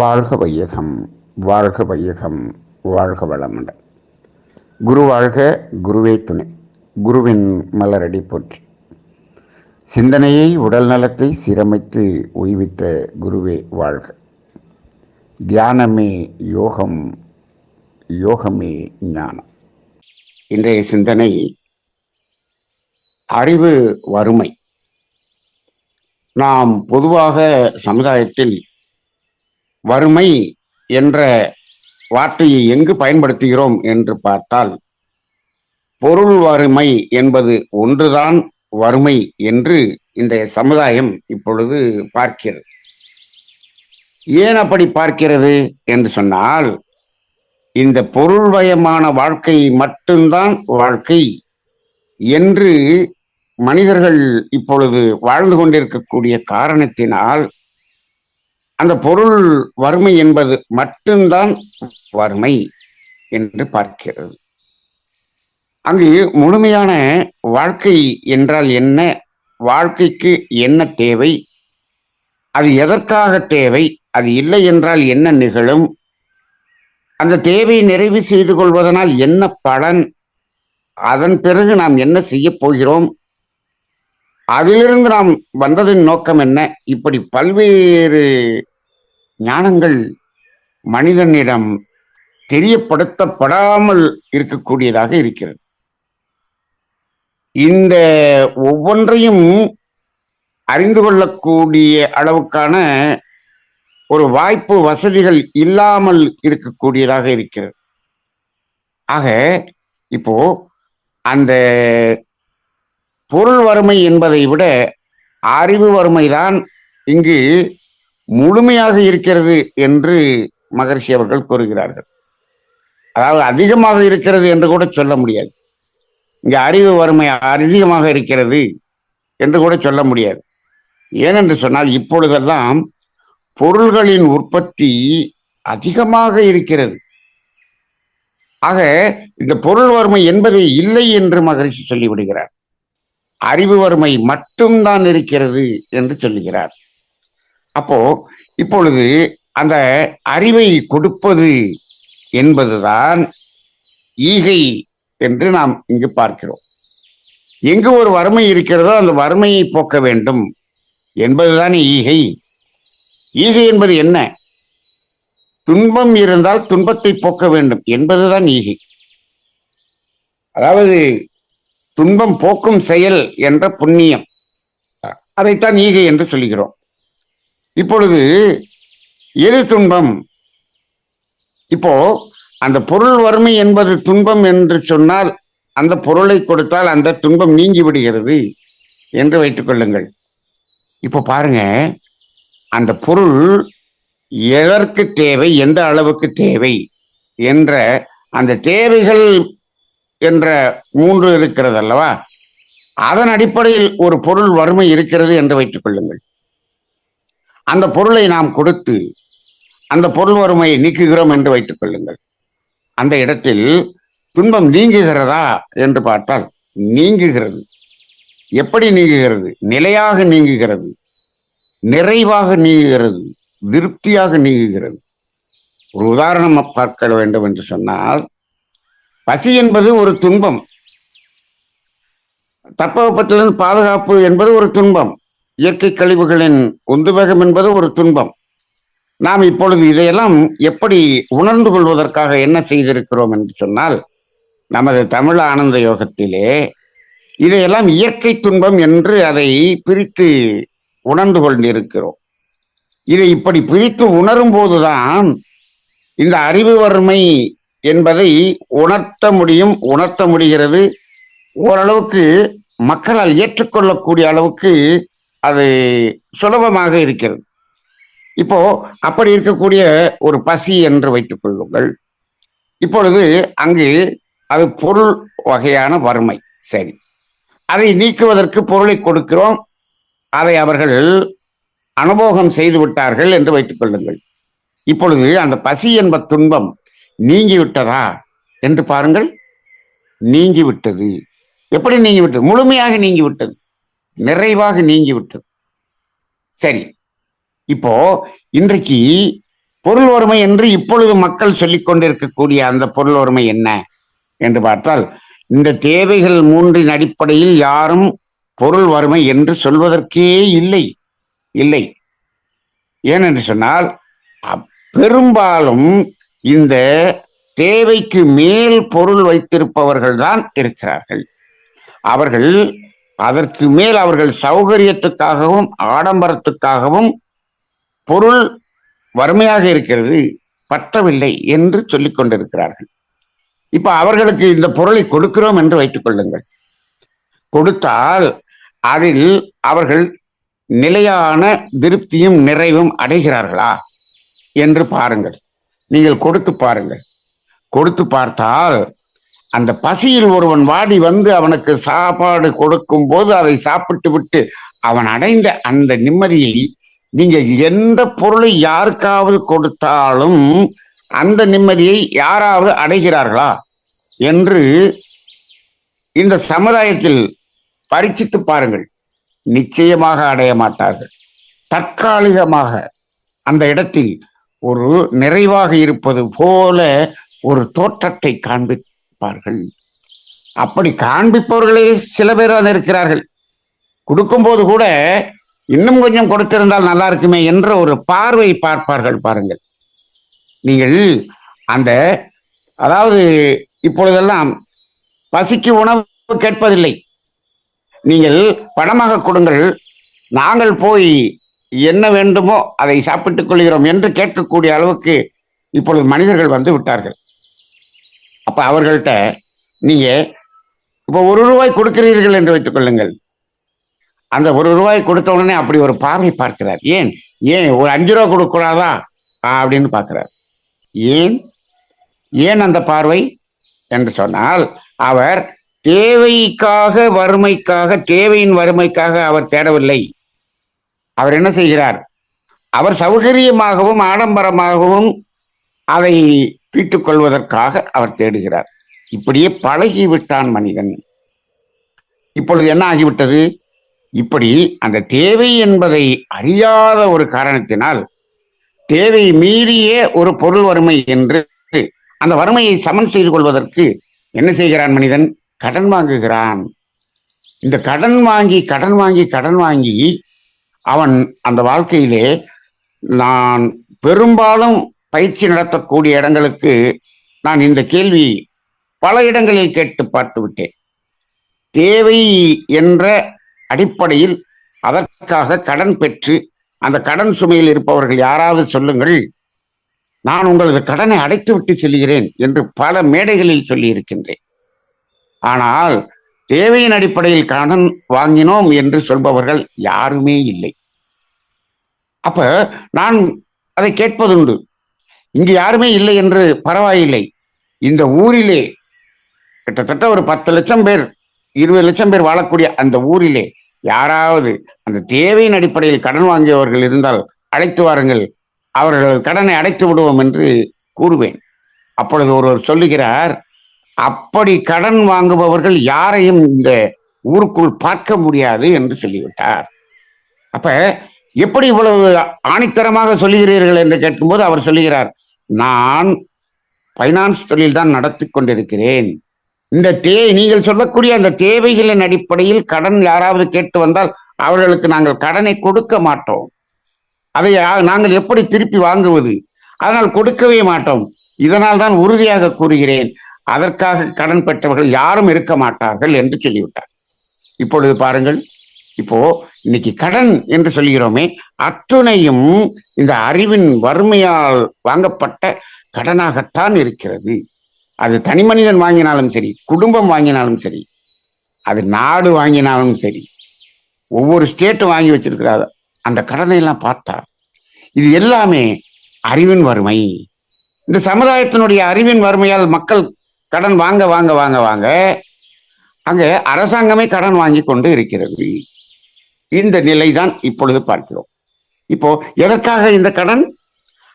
வாழ்க வையகம் வாழ்க வையகம் வாழ்க வளமுடன். குரு வாழ்க குருவே துணை. குருவின் மலரடி போற்றி. சிந்தனையை உடல் நலத்தை சீரமைத்து ஓய்வித்த குருவே வாழ்க. தியானமே யோகம் யோகமே ஞானம். இன்றைய சிந்தனை அறிவு வறுமை. நாம் பொதுவாக சமுதாயத்தில் வறுமை என்ற வார்த்தையை எங்கு பயன்படுத்துகிறோம் என்று பார்த்தால் பொருள் வறுமை என்பது ஒன்றுதான் வறுமை என்று இன்றைய சமுதாயம் இப்பொழுது பார்க்கிறது. ஏன் அப்படி பார்க்கிறது என்று சொன்னால் இந்த பொருள்வயமான வாழ்க்கை மட்டும்தான் வாழ்க்கை என்று மனிதர்கள் இப்பொழுது வாழ்ந்து கொண்டிருக்கக்கூடிய காரணத்தினால் அந்த பொருள் வறுமை என்பது மட்டும்தான் வறுமை என்று பார்க்கிறது. அங்கு முழுமையான வாழ்க்கை என்றால் என்ன? வாழ்க்கைக்கு என்ன தேவை? அது எதற்காக தேவை? அது இல்லை என்றால் என்ன நிகழும்? அந்த தேவையை நிறைவு செய்து கொள்வதனால் என்ன பலன்? அதன் பிறகு நாம் என்ன செய்ய போகிறோம்? அதிலிருந்து நாம் வந்ததின் நோக்கம் என்ன? இப்படி பல்வேறு ஞானங்கள் மனிதனிடம் தெரியப்படுத்தப்படாமல் இருக்கக்கூடியதாக இருக்கிறது. இந்த ஒவ்வொன்றையும் அறிந்து கொள்ளக்கூடிய அளவுக்கான ஒரு வாய்ப்பு வசதிகள் இல்லாமல் இருக்கக்கூடியதாக இருக்கிறது. ஆக இப்போ அந்த பொருள் வறுமை என்பதை விட அறிவு வறுமைதான் இங்கு முழுமையாக இருக்கிறது என்று மகர்ஷி அவர்கள் கூறுகிறார்கள். அதாவது அதிகமாக இருக்கிறது என்று கூட சொல்ல முடியாது. இங்கே அறிவு வறுமை அதிகமாக இருக்கிறது என்று கூட சொல்ல முடியாது. ஏனென்று சொன்னால் இப்பொழுதெல்லாம் பொருள்களின் உற்பத்தி அதிகமாக இருக்கிறது. ஆக இந்த பொருள் வறுமை என்பது இல்லை என்று மகரிஷி சொல்லிவிடுகிறார். அறிவு வறுமை மட்டும்தான் இருக்கிறது என்று சொல்லுகிறார். அப்போ இப்பொழுது அந்த அறிவை கொடுப்பது என்பதுதான் ஈகை என்று நாம் இங்கு பார்க்கிறோம். எங்கு ஒரு வறுமை இருக்கிறதோ அந்த வறுமையை போக்க வேண்டும் என்பதுதான் ஈகை. ஈகை என்பது என்ன? துன்பம் இருந்தால் துன்பத்தை போக்க வேண்டும் என்பதுதான் ஈகை. அதாவது துன்பம் போக்கும் செயல் என்ற புண்ணியம். அதைத்தான் ஈகை என்று சொல்கிறோம் இப்பொழுது எது துன்பம். இப்போ அந்த பொருள் வறுமை என்பது துன்பம் என்று சொன்னால் அந்த பொருளை கொடுத்தால் அந்த துன்பம் நீங்கி விடுகிறது என்று வைத்துக் கொள்ளுங்கள். இப்போ பாருங்க அந்த பொருள் எதற்கு தேவை எந்த அளவுக்கு தேவை என்ற அந்த தேவைகள் என்ற மூன்று இருக்கிறது அல்லவா அதன் அடிப்படையில் ஒரு பொருள் வறுமை இருக்கிறது என்று வைத்துக் கொள்ளுங்கள். அந்த பொருளை நாம் கொடுத்து அந்த பொருள் வறுமையை நீக்குகிறோம் என்று வைத்துக் கொள்ளுங்கள். அந்த இடத்தில் துன்பம் நீங்குகிறதா என்று பார்த்தால் நீங்குகிறது. எப்படி நீங்குகிறது? நிலையாக நீங்குகிறது. நிறைவாக நீங்குகிறது. திருப்தியாக நீங்குகிறது. ஒரு உதாரணம் பார்க்க வேண்டும் என்று சொன்னால் பசி என்பது ஒரு துன்பம். தட்பவெப்பத்திலிருந்து பாதுகாப்பு என்பது ஒரு துன்பம். இயற்கை கழிவுகளின் உந்துவேகம் என்பது ஒரு துன்பம். நாம் இப்பொழுது இதையெல்லாம் எப்படி உணர்ந்து கொள்வதற்காக என்ன செய்திருக்கிறோம் என்று சொன்னால் நமது தமிழ் ஆனந்த யோகத்திலே இதையெல்லாம் இயற்கை துன்பம் என்று அதை பிரித்து உணர்ந்து கொண்டிருக்கிறோம். இதை இப்படி பிரித்து உணரும் போதுதான் இந்த அறிவு வறுமை என்பதை உணர்த்த முடியும் உணர்த்த முடிகிறது. ஓரளவுக்கு மக்களால் ஏற்றுக்கொள்ளக்கூடிய அளவுக்கு அது சுலபமாக இருக்கிறது. இப்போ அப்படி இருக்கக்கூடிய ஒரு பசி என்று வைத்துக் கொள்ளுங்கள். இப்பொழுது அங்கு அது பொருள் வகையான வறுமை. சரி. அதை நீக்குவதற்கு பொருளை கொடுக்கிறோம். அதை அவர்கள் அனுபவம் செய்து விட்டார்கள் என்று வைத்துக் கொள்ளுங்கள். இப்பொழுது அந்த பசி என்ப துன்பம் நீங்கிவிட்டதா? என்று பாருங்கள் நீங்கிவிட்டது. எப்படி நீங்கிவிட்டது? முழுமையாக நீங்கிவிட்டது. நிறைவாக நீங்கிவிட்டது. சரி. இப்போ இன்றைக்கு பொருள் வறுமை என்று இப்பொழுது மக்கள் சொல்லிக் கொண்டிருக்கக்கூடிய அந்த பொருள் வறுமை என்ன? என்று பார்த்தால் இந்த தேவைகள் மூன்றின் அடிப்படையில் யாரும் பொருள் வறுமை என்று சொல்வதற்கே இல்லை. இல்லை. ஏனென்று சொன்னால் பெரும்பாலும் இந்த தேவைக்கு மேல் பொருள் வைத்திருப்பவர்கள் தான் இருக்கிறார்கள். அவர்கள் அதற்கு மேல் அவர்கள் சௌகரியத்துக்காகவும் ஆடம்பரத்துக்காகவும் பொருள் வறுமையாக இருக்கிறது பற்றவில்லை என்று சொல்லிக் கொண்டிருக்கிறார்கள். இப்ப அவர்களுக்கு இந்த பொருளை கொடுக்கிறோம் என்று வைத்துக் கொள்ளுங்கள். கொடுத்தால் அதில் அவர்கள் நிலையான திருப்தியும் நிறைவும் அடைகிறார்களா என்று பாருங்கள். நீங்கள் கொடுத்து பாருங்கள். கொடுத்து பார்த்தால் அந்த பசியில் ஒருவன் வாடி வந்து அவனுக்கு சாப்பாடு கொடுக்கும் போது அதை சாப்பிட்டு விட்டு அவன் அடைந்த அந்த நிம்மதியை நீங்கள் எந்த பொருளை யாருக்காவது கொடுத்தாலும் அந்த நிம்மதியை யாராவது அடைகிறார்களா என்று இந்த சமுதாயத்தில் பரீட்சித்து பாருங்கள். நிச்சயமாக அடைய மாட்டார்கள். தற்காலிகமாக அந்த இடத்தில் ஒரு நிறைவாக இருப்பது போல ஒரு தோற்றத்தை காண்பிப்பார்கள். அப்படி காண்பிப்பவர்களே சில பேர் தான் இருக்கிறார்கள். கொடுக்கும்போது கூட இன்னும் கொஞ்சம் கொடுத்திருந்தால் நல்லா இருக்குமே என்ற ஒரு பார்வை பார்ப்பார்கள் பாருங்கள். நீங்கள் அந்த அதாவது இப்பொழுதெல்லாம் பசிக்கு உணவு கேட்பதில்லை. நீங்கள் பணமாக கொடுங்கள். நாங்கள் போய் என்ன வேண்டுமோ அதை சாப்பிட்டுக் கொள்கிறோம் என்று கேட்கக்கூடிய அளவுக்கு இப்பொழுது மனிதர்கள் வந்து விட்டார்கள். அப்ப அவர்கள்ட்ட நீங்க இப்போ ஒரு ரூபாய் கொடுக்கிறீர்கள் என்று வைத்துக் கொள்ளுங்கள். அந்த ஒரு ரூபாய் கொடுத்த உடனே அப்படி ஒரு பார்வை பார்க்கிறார். ஏன்? ஏன் ஒரு அஞ்சு ரூபா கொடுக்கூடாதா அப்படின்னு பார்க்கிறார். ஏன்? ஏன் அந்த பார்வை? என்று சொன்னால் அவர் தேவைக்காக வறுமைக்காக தேவையின் வறுமைக்காக அவர் தேடவில்லை. அவர் என்ன செய்கிறார்? அவர் சௌகரியமாகவும் ஆடம்பரமாகவும் அதை தீர்த்துக் கொள்வதற்காக அவர் தேடுகிறார். இப்படியே பழகிவிட்டான் மனிதன். இப்பொழுது என்ன ஆகிவிட்டது? இப்படி அந்த தேவை என்பதை அறியாத ஒரு காரணத்தினால் தேவை மீறிய ஒரு பொருள் வறுமை என்று அந்த வறுமையை சமன் செய்து கொள்வதற்கு என்ன செய்கிறான் மனிதன்? கடன் வாங்குகிறான். இந்த கடன் வாங்கி கடன் வாங்கி கடன் வாங்கி அவன் அந்த வாழ்க்கையிலே நான் பெரும்பாலும் பயிற்சி நடத்தக்கூடிய இடங்களுக்கு நான் இந்த கேள்வி பல இடங்களில் கேட்டு பார்த்து விட்டேன். தேவை என்ற அடிப்படையில் அதற்காக கடன் பெற்று அந்த கடன் சுமையில் இருப்பவர்கள் யாராவது சொல்லுங்கள் நான் உங்களது கடனை அடைத்து விட்டு செல்கிறேன் என்று பல மேடைகளில் சொல்லியிருக்கின்றேன். ஆனால் தேவையின் அடிப்படையில் கடன் வாங்கினோம் என்று சொல்பவர்கள் யாருமே இல்லை. அப்ப நான் அதை கேட்பதுண்டு. இங்கு யாருமே இல்லை என்று பரவாயில்லை. இந்த ஊரிலே கிட்டத்தட்ட ஒரு பத்து லட்சம் பேர் இருபது லட்சம் பேர் வாழக்கூடிய அந்த ஊரிலே யாராவது அந்த தேவையின் அடிப்படையில் கடன் வாங்கியவர்கள் இருந்தால் அழைத்து வாருங்கள். அவர்கள் கடனை அடைத்து விடுவோம் என்று கூறுவேன். அப்பொழுது ஒருவர் சொல்லுகிறார் அப்படி கடன் வாங்குபவர்கள் யாரையும் இந்த ஊருக்குள் பார்க்க முடியாது என்று சொல்லிவிட்டார். அப்ப எப்படி இவ்வளவு ஆணித்தரமாக சொல்லுகிறீர்கள் என்று கேட்கும்போது அவர் சொல்லுகிறார் நான் பைனான்ஸ் தொழில் தான் நடத்தி கொண்டிருக்கிறேன். இந்த தே நீங்கள் சொல்லக்கூடிய அந்த தேவைகளின் அடிப்படையில் கடன் யாராவது கேட்டு வந்தால் அவர்களுக்கு நாங்கள் கடனை கொடுக்க மாட்டோம். அதை நாங்கள் எப்படி திருப்பி வாங்குவது? அதனால் கொடுக்கவே மாட்டோம். இதனால் தான் உறுதியாக கூறுகிறேன். அதற்காக கடன் பெற்றவர்கள் யாரும் இருக்க மாட்டார்கள் என்று சொல்லிவிட்டார். இப்பொழுது பாருங்கள் இப்போ இன்னைக்கு கடன் என்று சொல்கிறோமே அத்துணையும் இந்த அறிவின் வறுமையால் வாங்கப்பட்ட கடனாகத்தான் இருக்கிறது. அது தனி மனிதன் வாங்கினாலும் சரி குடும்பம் வாங்கினாலும் சரி அது நாடு வாங்கினாலும் சரி ஒவ்வொரு ஸ்டேட்டும் வாங்கி வச்சிருக்கிறார் அந்த கடனை எல்லாம் பார்த்தா இது எல்லாமே அறிவின் வறுமை. இந்த சமுதாயத்தினுடைய அறிவின் வறுமையால் மக்கள் கடன் வாங்க வாங்க வாங்க வாங்க. அங்கே அரசாங்கமே கடன் வாங்கி கொண்டு இருக்கிறது. இந்த நிலைதான் இப்பொழுது பார்க்கிறோம். இப்போ எதற்காக இந்த கடன்?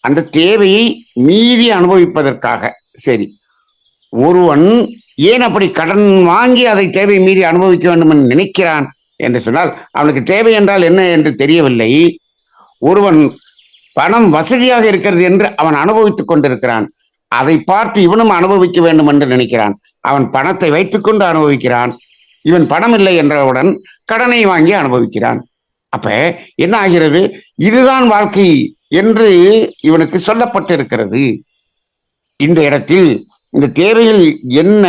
அந்த தேவையை மீறி அனுபவிப்பதற்காக. சரி. ஒருவன் ஏன் அப்படி கடன் வாங்கி அதை தேவை மீறி அனுபவிக்க வேண்டும் என்று நினைக்கிறான் என்று சொன்னால் அவனுக்கு தேவை என்றால் என்ன என்று தெரியவில்லை. ஒருவன் பணம் வசதியாக இருக்கிறது என்று அவன் அனுபவித்துக் கொண்டிருக்கிறான். அதை பார்த்து இவனும் அனுபவிக்க வேண்டும் என்று நினைக்கிறான். அவன் பணத்தை வைத்துக்கொண்டு அனுபவிக்கிறான். இவன் பணம் இல்லை என்றவுடன் கடனை வாங்கி அனுபவிக்கிறான். அப்ப என்ன ஆகிறது? இதுதான் வாழ்க்கை என்று இவனுக்கு சொல்லப்பட்டிருக்கிறது. இந்த இடத்தில் இந்த தேவைகள் என்ன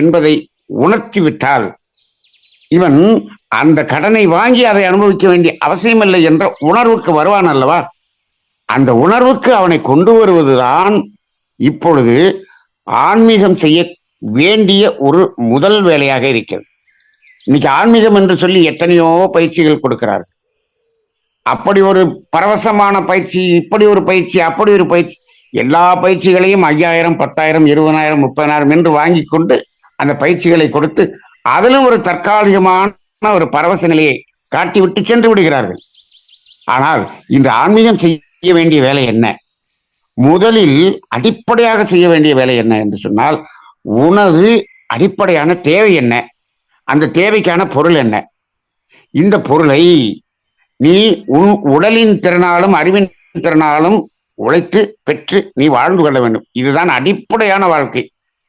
என்பதை உணர்த்தி விட்டால் இவன் அந்த கடனை வாங்கி அதை அனுபவிக்க வேண்டிய அவசியமில்லை என்ற உணர்வுக்கு வருவான் அல்லவா? அந்த உணர்வுக்கு அவனை கொண்டு வருவதுதான் இப்பொழுது ஆன்மீகம் செய்ய வேண்டிய ஒரு முதல் வேலையாக இருக்கிறது. இன்னைக்கு ஆன்மீகம் என்று சொல்லி எத்தனையோ பயிற்சிகள் கொடுக்கிறார்கள். அப்படி ஒரு பரவசமான பயிற்சி இப்படி ஒரு பயிற்சி அப்படி ஒரு பயிற்சி எல்லா பயிற்சிகளையும் ஐயாயிரம் பத்தாயிரம் இருபதாயிரம் முப்பதாயிரம் என்று வாங்கி கொண்டு அந்த பயிற்சிகளை கொடுத்து அதிலும் ஒரு தற்காலிகமான ஒரு பரவச நிலையை காட்டிவிட்டு சென்று விடுகிறார்கள். ஆனால் இந்த ஆன்மீகம் செய்ய வேண்டிய வேலை என்ன? முதலில் அடிப்படையாக செய்ய வேண்டிய வேலை என்ன என்று சொன்னால் உனது அடிப்படையான தேவை என்ன? அந்த தேவைக்கான பொருள் என்ன? இந்த பொருளை நீ உன் உடலின் திறனாலும் அறிவின் திறனாலும் உழைத்து பெற்று நீ வாழ்ந்து கொள்ள வேண்டும். இதுதான் அடிப்படையான வாழ்க்கை.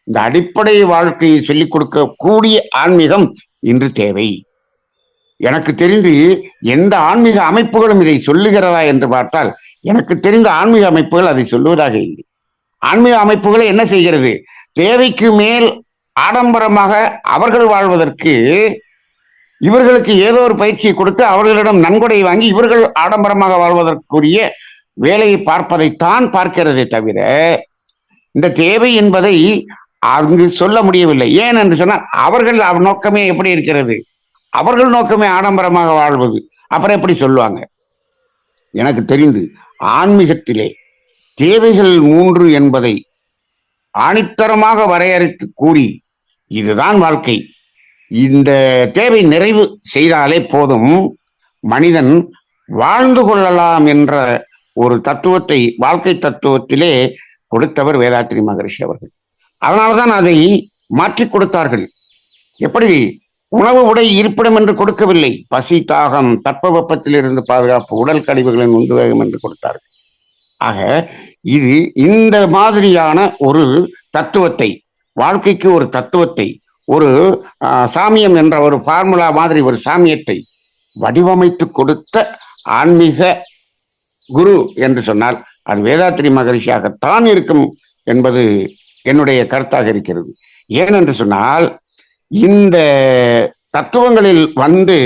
இந்த அடிப்படை வாழ்க்கையை சொல்லிக் கொடுக்கக்கூடிய ஆன்மீகம் இன்று தேவை. எனக்கு தெரிந்து எந்த ஆன்மீக அமைப்புகளும் இதை சொல்லுகிறதா என்று பார்த்தால் எனக்கு தெரிந்த ஆன்மீக அமைப்புகள் அதை சொல்லுவதாக இல்லை. ஆன்மீக அமைப்புகளை என்ன செய்கிறது? தேவைக்கு மேல் ஆடம்பரமாக அவர்கள் வாழ்வதற்கு இவர்களுக்கு ஏதோ ஒரு பயிற்சியை கொடுத்து அவர்களிடம் நன்கொடை வாங்கி இவர்கள் ஆடம்பரமாக வாழ்வதற்குரிய வேலையை பார்ப்பதைத்தான் பார்க்கிறதே தவிர இந்த தேவை என்பதை அங்கு சொல்ல முடியவில்லை. ஏன் என்று சொன்னால் அவர்கள் அவர் நோக்கமே எப்படி இருக்கிறது? அவர்கள் நோக்கமே ஆடம்பரமாக வாழ்வது. அப்புறம் எப்படி சொல்லுவாங்க? எனக்கு தெரிந்து ஆன்மீகத்திலே தேவைகள் மூன்று என்பதை ஆணித்தரமாக வரையறுத்து கூறி இதுதான் வாழ்க்கை. இந்த தேவை நிறைவு செய்தாலே போதும். மனிதன் வாழ்ந்து கொள்ளலாம் என்ற ஒரு தத்துவத்தை வாழ்க்கை தத்துவத்திலே கொடுத்தவர் வேதாத்திரி மகரிஷி அவர்கள். அதனால்தான் அதை மாற்றி கொடுத்தார்கள். எப்படி? உணவு உடை இருப்பிடம் என்று கொடுக்கவில்லை. பசி தாகம் தட்பவெப்பத்தில் இருந்து பாதுகாப்பு உடல் கழிவுகளின் உந்துவேகம் என்று கொடுத்தார்கள். ஆக இது இந்த மாதிரியான ஒரு தத்துவத்தை வாழ்க்கைக்கு ஒரு தத்துவத்தை ஒரு சாமியம் என்ற ஒரு ஃபார்முலா மாதிரி ஒரு சாமியத்தை வடிவமைத்து கொடுத்த ஆன்மீக குரு என்று சொன்னால் அது வேதாத்திரி மகரிஷியாகத்தான் இருக்கும் என்பது என்னுடைய கருத்தாக இருக்கிறது. ஏனென்று சொன்னால் இந்த தத்துவங்களில் வந்து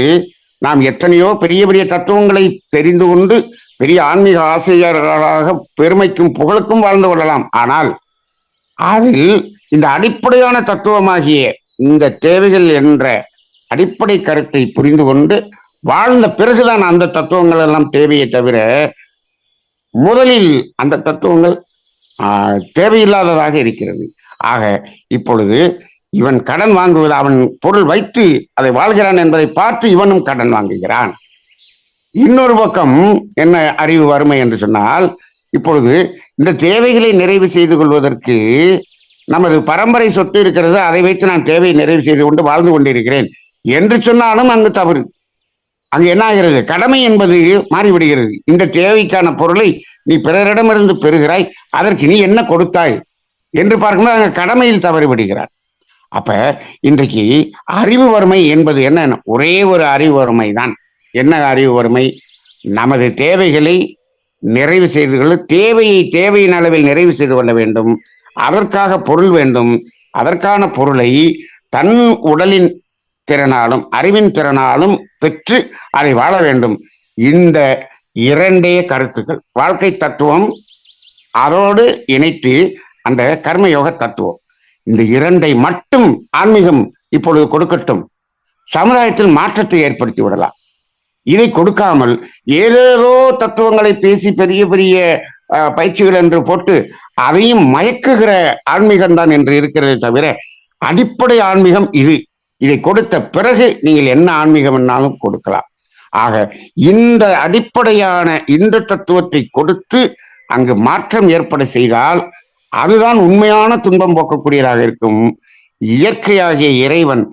நாம் எத்தனையோ பெரிய பெரிய தத்துவங்களை தெரிந்து கொண்டு பெரிய ஆன்மீக ஆசிரியர்களாக பெருமைக்கும் புகழுக்கும் வாழ்ந்து கொள்ளலாம். ஆனால் அதில் இந்த அடிப்படையான தத்துவமாகிய இந்த தேவைகள் என்ற அடிப்படை கருத்தை புரிந்து கொண்டு வாழ்ந்த பிறகுதான் அந்த தத்துவங்கள் எல்லாம் தேவையே தவிர முதலில் அந்த தத்துவங்கள் தேவையில்லாததாக இருக்கிறது. ஆக இப்பொழுது இவன் கடன் வாங்குவது அவன் பொருள் வைத்து அதை வாழ்கிறான் என்பதை பார்த்து இவனும் கடன் வாங்குகிறான். இன்னொரு பக்கம் என்ன அறிவு வறுமை என்று சொன்னால் இப்பொழுது இந்த தேவைகளை நிறைவு செய்து கொள்வதற்கு நமது பரம்பரை சொத்து இருக்கிறது அதை வைத்து நான் தேவையை நிறைவு செய்து கொண்டு வாழ்ந்து கொண்டிருக்கிறேன். என்று சொன்னாலும் அங்கு தவறு. அங்கு என்ன ஆகிறது? கடமை என்பது மாறிவிடுகிறது. இந்த தேவைக்கான பொருளை நீ பிறரிடமிருந்து பெறுகிறாய் அதற்கு நீ என்ன கொடுத்தாய்? என்று பார்க்கும்போது அங்கே கடமையில் தவறிவிடுகிறார். அப்ப இன்றைக்கு அறிவு வறுமை என்பது என்ன? ஒரே ஒரு அறிவு வறுமை தான் என்ன அறிவு வறுமை? நமது தேவைகளை நிறைவு செய்து கொள்ள தேவையை தேவையின் அளவில் நிறைவு செய்து கொள்ள வேண்டும். அதற்காக பொருள் வேண்டும். அதற்கான பொருளை தன் உடலின் திறனாலும் அறிவின் திறனாலும் பெற்று அதை வாழ வேண்டும். இந்த இரண்டே கருத்துக்கள். வாழ்க்கை தத்துவம் அதோடு இணைத்து அந்த கர்மயோக தத்துவம். இந்த இரண்டை மட்டும் ஆன்மீகம் இப்பொழுது கொடுக்கட்டும். சமுதாயத்தில் மாற்றத்தை ஏற்படுத்தி விடலாம். இதை கொடுக்காமல் ஏதேதோ தத்துவங்களை பேசி பெரிய பெரிய பயிற்சிகள் என்று போட்டு அதையும் மயக்குகிற ஆன்மீகம் தான் என்று இருக்கிறதே தவிர அடிப்படை ஆன்மீகம் இது. இதை கொடுத்த பிறகு நீங்கள் என்ன ஆன்மீகம் என்னாலும் கொடுக்கலாம். ஆக இந்த அடிப்படையான இந்த தத்துவத்தை கொடுத்து அங்கு மாற்றம் ஏற்பட செய்தால் அதுதான் உண்மையான துன்பம் போக்கக்கூடியதாக இருக்கும். இயற்கையாகிய இறைவன்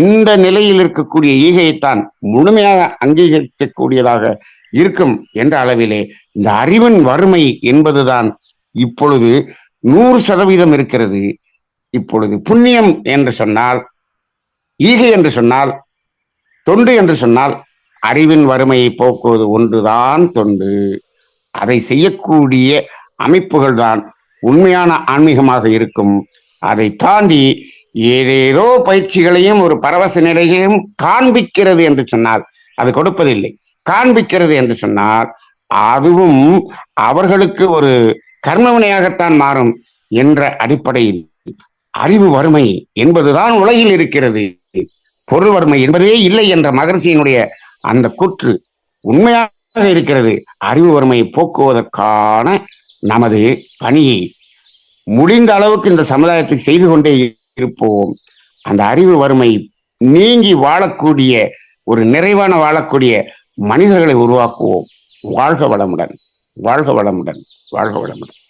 இந்த நிலையில் இருக்கக்கூடிய ஈகையைத்தான் முழுமையாக அங்கீகரிக்கக்கூடியதாக இருக்கும் என்ற அளவிலே இந்த அறிவின் வறுமை என்பதுதான் இப்பொழுது நூறு சதவீதம் இருக்கிறது. இப்பொழுது புண்ணியம் என்று சொன்னால் ஈகை என்று சொன்னால் தொண்டு என்று சொன்னால் அறிவின் வறுமையை போக்குவது ஒன்றுதான் தொண்டு. அதை செய்யக்கூடிய அமைப்புகள் தான் உண்மையான ஆன்மீகமாக இருக்கும். அதை தாண்டி ஏதேதோ பயிற்சிகளையும் ஒரு பரவச நிலையையும் காண்பிக்கிறது என்று சொன்னால் அது கொடுப்பதில்லை. காண்பிக்கிறது என்று சொன்னால் அதுவும் அவர்களுக்கு ஒரு கர்மவினையாகத்தான் மாறும் என்ற அடிப்படையில். அறிவு வறுமை என்பதுதான் உலகில் இருக்கிறது. பொருள் வறுமை என்பதே இல்லை என்ற மகர்ஷியினுடைய அந்த கூற்று உண்மையாக இருக்கிறது. அறிவு வறுமையை போக்குவதற்கான நமது பணியை முடிந்த அளவுக்கு இந்த சமுதாயத்துக்கு செய்து கொண்டே இருப்போம். அந்த அறிவு வறுமை நீங்கி வாழக்கூடிய ஒரு நிறைவான வாழக்கூடிய மனிதர்களை உருவாக்குவோம். வாழ்க வளமுடன் வாழ்க வளமுடன் வாழ்க வளமுடன்.